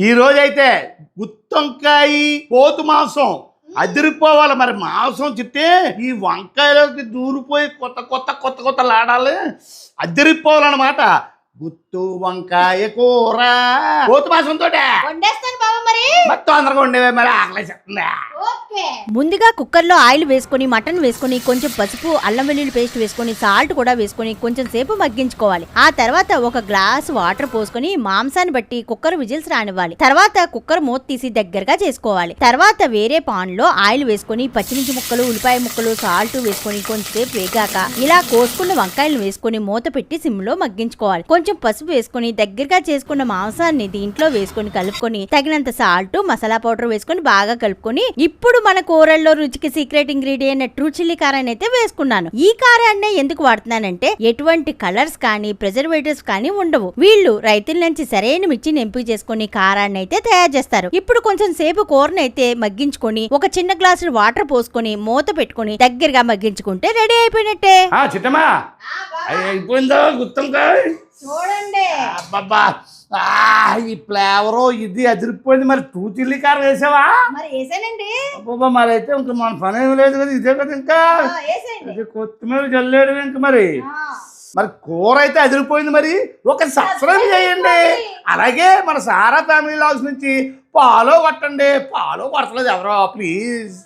ఈ రోజైతే గుత్తొంకాయ పోతు మాంసం అదిరిపోవాలి మరి మాంసం చెప్తే ఈ వంకాయలోకి దూరిపోయి కొత్త కొత్త కొత్త కొత్త లాడాలి. అదిరిపోవాలన్నమాట. గుత్తు వంకాయ కూర. పోతు మాంసం తోటే. వండేస్తాను మరి. మరి తొందరగా ఉండేవే మరి ఆకలేసేస్తుందా? ఓకే ముందుగా కుక్కర్లో ఆయిల్ వేసుకొని మటన్ వేసుకొని కొంచెం పసుపు అల్లం వెల్లుల్లి పేస్ట్ వేసుకొని సాల్ట్ కూడా వేసుకొని కొంచెం సేపు మగ్గించుకోవాలి. ఆ తర్వాత ఒక గ్లాస్ వాటర్ పోసుకొని మాంసాన్ని బట్టి కుక్కర్ విజిల్స్ రానివ్వాలి. తర్వాత కుక్కర్ మూత తీసి దగ్గరగా చేసుకోవాలి. తర్వాత వేరే పాన్లో ఆయిల్ వేసుకొని పచ్చిమిర్చి ముక్కలు ఉల్లిపాయ ముక్కలు సాల్ట్ వేసుకొని కొంచెంసేపు వేగాక ఇలా కోసుకున్న వంకాయలు వేసుకొని మూత పెట్టి సిమ్లో మగ్గించుకోవాలి. కొంచెం పసుపు వేసుకొని దగ్గరగా చేసుకున్న మాంసాన్ని దీంట్లో వేసుకొని కలుపుకొని తగినంత సాల్ట్ మసాలా పౌడర్ వేసుకొని బాగా కలుపుకొని ఇప్పుడు మన కూరల్లో రుచికి సీక్రెట్ ఇంగ్రీడియంట్ ట్రూ చిల్లీ కారాన్ని అయితే వేసుకున్నాను. ఈ కారాన్ని ఎందుకు వాడుతున్నానంటే ఎటువంటి కలర్స్ కానీ ప్రిజర్వేటివ్స్ కానీ ఉండవు. వీళ్ళు రైతుల నుంచి సరైన మిర్చిని ఎంపిక చేసుకొని కారాన్ని అయితే తయారు చేస్తారు. ఇప్పుడు కొంచెం సేపు కూరని అయితే మగ్గించుకొని ఒక చిన్న గ్లాసు వాటర్ పోసుకొని మూత పెట్టుకొని దగ్గరగా మగ్గించుకుంటే రెడీ అయిపోయినట్టే. ఆ చిట్టమా ఆ, బావ, అయ్య, అయిపోయిందా గుత్తొంకాయ చూడండి. ఈ ఫ్లేవరు ఇది అదిరిపోయింది. మరి టూ చిల్లీ కారం వేసావా? మరి వేసానండి. అబ్బబ్బా మరి అయితే ఇంకా మన పని ఏమి లేదు కదా ఇదే కదా ఇంకా? ఇది కొత్తిమీర జల్లేడు ఇంక మరి. మరి కూర అయితే అదిరిపోయింది మరి. ఒక సబ్స్క్రైబ్ చేయండి. అలాగే మన సారా ఫ్యామిలీ లాగ్స్ నుంచి ఫాలో కొట్టండి ఫాలో కొట్టలేదు ఎవరో ప్లీజ్.